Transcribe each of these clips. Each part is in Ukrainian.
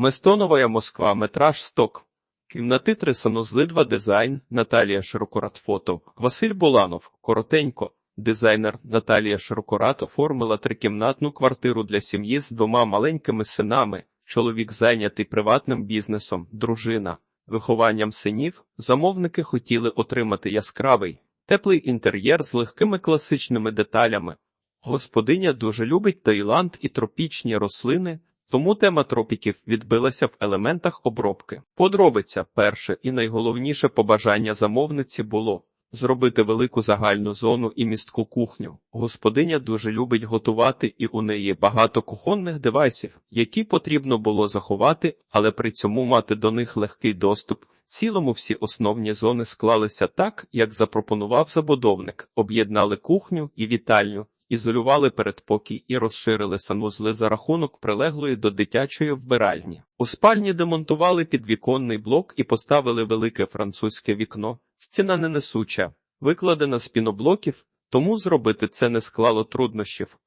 Местонова Москва, метраж сток. Кімнати три санузли 2 дизайн, Наталія Широкорат фото, Василь Буланов, коротенько. Дизайнер Наталія Широкорат оформила трикімнатну квартиру для сім'ї з двома маленькими синами. Чоловік зайнятий приватним бізнесом, дружина, вихованням синів. Замовники хотіли отримати яскравий, теплий інтер'єр з легкими класичними деталями. Господиня дуже любить Таїланд і тропічні рослини, тому тема тропіків відбилася в елементах обробки. Подробиця перше і найголовніше побажання замовниці було зробити велику загальну зону і містку кухню. Господиня дуже любить готувати, і у неї багато кухонних девайсів, які потрібно було заховати, але при цьому мати до них легкий доступ. Цілому всі основні зони склалися так, як запропонував забудовник, об'єднали кухню і вітальню. Ізолювали передпокій і розширили санвузли за рахунок прилеглої до дитячої вбиральні. У спальні демонтували підвіконний блок і поставили велике французьке вікно. Стіна не несуча, викладена з піноблоків, тому зробити це не склало труднощів.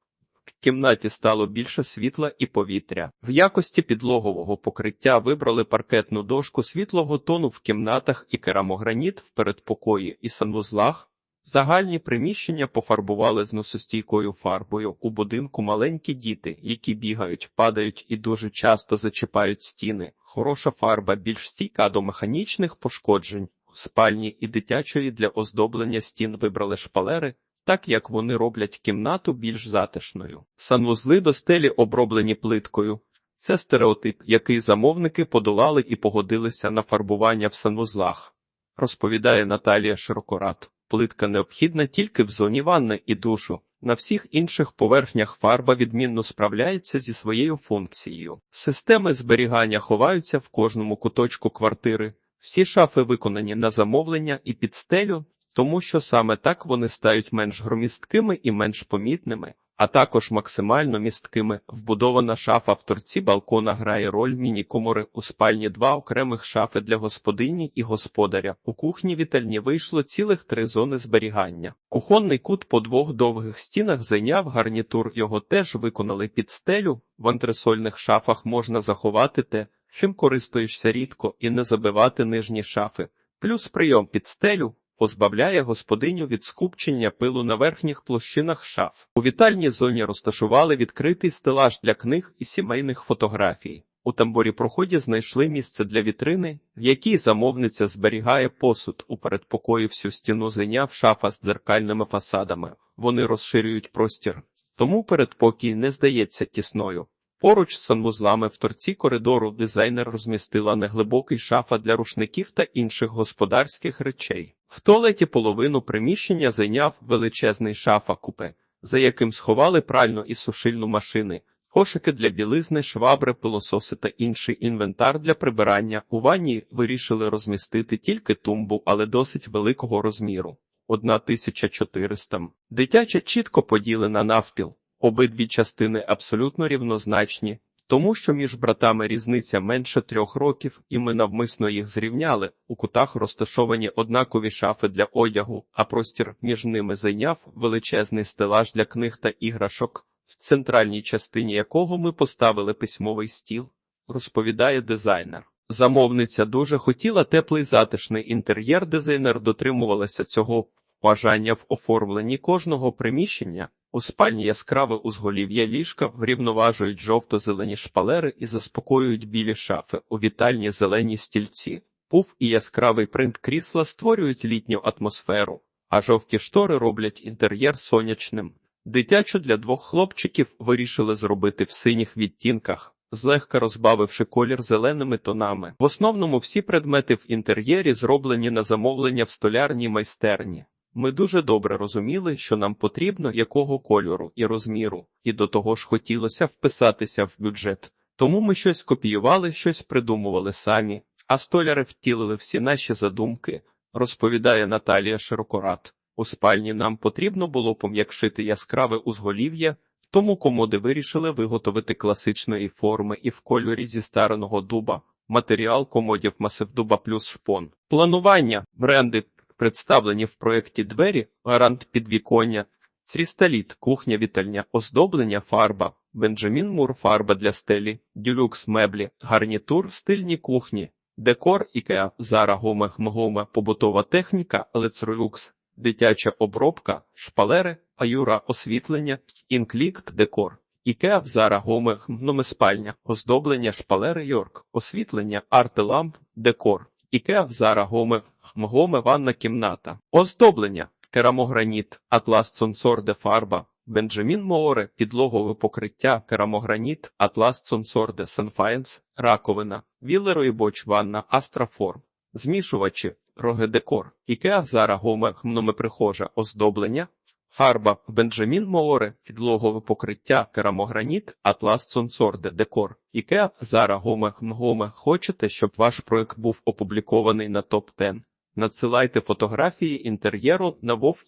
В кімнаті стало більше світла і повітря. В якості підлогового покриття вибрали паркетну дошку світлого тону в кімнатах і керамограніт в передпокої і санвузлах. Загальні приміщення пофарбували з носостійкою фарбою. У будинку маленькі діти, які бігають, падають і дуже часто зачіпають стіни. Хороша фарба більш стійка до механічних пошкоджень. У спальні і дитячої для оздоблення стін вибрали шпалери, так як вони роблять кімнату більш затишною. Санвузли до стелі оброблені плиткою. Це стереотип, який замовники подолали і погодилися на фарбування в санвузлах, розповідає Наталія Широкорат. Плитка необхідна тільки в зоні ванни і душу. На всіх інших поверхнях фарба відмінно справляється зі своєю функцією. Системи зберігання ховаються в кожному куточку квартири. Всі шафи виконані на замовлення і під стелю, тому що саме так вони стають менш громісткими і менш помітними, а також максимально місткими. Вбудована шафа в торці балкона грає роль міні-комори у спальні два окремих шафи для господині і господаря. У кухні вітальні вийшло цілих три зони зберігання. Кухонний кут по двох довгих стінах зайняв гарнітур. Його теж виконали під стелю. В антресольних шафах можна заховати те, чим користуєшся рідко, і не забивати нижні шафи. Плюс прийом під стелю позбавляє господиню від скупчення пилу на верхніх площинах шаф. У вітальній зоні розташували відкритий стелаж для книг і сімейних фотографій. У тамбурі проході знайшли місце для вітрини, в якій замовниця зберігає посуд. У передпокої всю стіну зайняв шафа з дзеркальними фасадами. Вони розширюють простір, тому передпокій не здається тісною. Поруч з санвузлами в торці коридору дизайнер розмістила неглибокий шафа для рушників та інших господарських речей. В туалеті половину приміщення зайняв величезний шафа купе, за яким сховали пральну і сушильну машини, кошики для білизни, швабри, пилососи та інший інвентар для прибирання. У ванні вирішили розмістити тільки тумбу, але досить великого розміру. 1400. Дитяча чітко поділена навпіл. Обидві частини абсолютно рівнозначні, тому що між братами різниця менше трьох років, і ми навмисно їх зрівняли. У кутах розташовані однакові шафи для одягу, а простір між ними зайняв величезний стелаж для книг та іграшок, в центральній частині якого ми поставили письмовий стіл, розповідає дизайнер. Замовниця дуже хотіла теплий затишний інтер'єр. Дизайнер дотримувалася цього бажання в оформленні кожного приміщення. У спальні яскраве узголів'я ліжка врівноважують жовто-зелені шпалери і заспокоюють білі шафи, у вітальні зелені стільці. Пуф і яскравий принт крісла створюють літню атмосферу, а жовті штори роблять інтер'єр сонячним. Дитячу для двох хлопчиків вирішили зробити в синіх відтінках, злегка розбавивши колір зеленими тонами. В основному всі предмети в інтер'єрі зроблені на замовлення в столярній майстерні. Ми дуже добре розуміли, що нам потрібно якого кольору і розміру, і до того ж хотілося вписатися в бюджет. Тому ми щось копіювали, щось придумували самі, а столяри втілили всі наші задумки, розповідає Наталія Широкорат. У спальні нам потрібно було пом'якшити яскраве узголів'я, тому комоди вирішили виготовити класичної форми і в кольорі зі стареного дуба. Матеріал комодів масив дуба плюс шпон. Планування бренди представлені в проєкті двері, гарант підвіконня, црісталіт, кухня вітальня, оздоблення, фарба, Бенджамін Мур фарба для стелі, дюлюкс меблі, гарнітур, стильні кухні, декор, ікеа, Зара Гоме Гоме, побутова техніка, Лецролюкс, дитяча обробка, шпалери, аюра, освітлення, інклікт, декор. Ікеа, Зара Гоме спальня, оздоблення, шпалери, Йорк, освітлення, арт-ламп, декор. Ікеа, Зара Гоме Гоме ванна кімната, оздоблення, керамограніт, Атлас Сонсорде фарба, Бенджамін Мооре, підлогове покриття, керамограніт, Атлас Сонсорде Санфаєнс, раковина, Віллеро і Боч ванна, Астраформ, змішувачі, рогедекор, Ікеа Зара Гоме прихожа, оздоблення, фарба, Бенджамін Мооре, підлогове покриття, керамограніт, Атлас Сонсорде декор, Ікеа Зара Гоме Мгоме. Хочете, щоб ваш проект був опублікований на топ 10 Надсилайте фотографії інтер'єру на Вов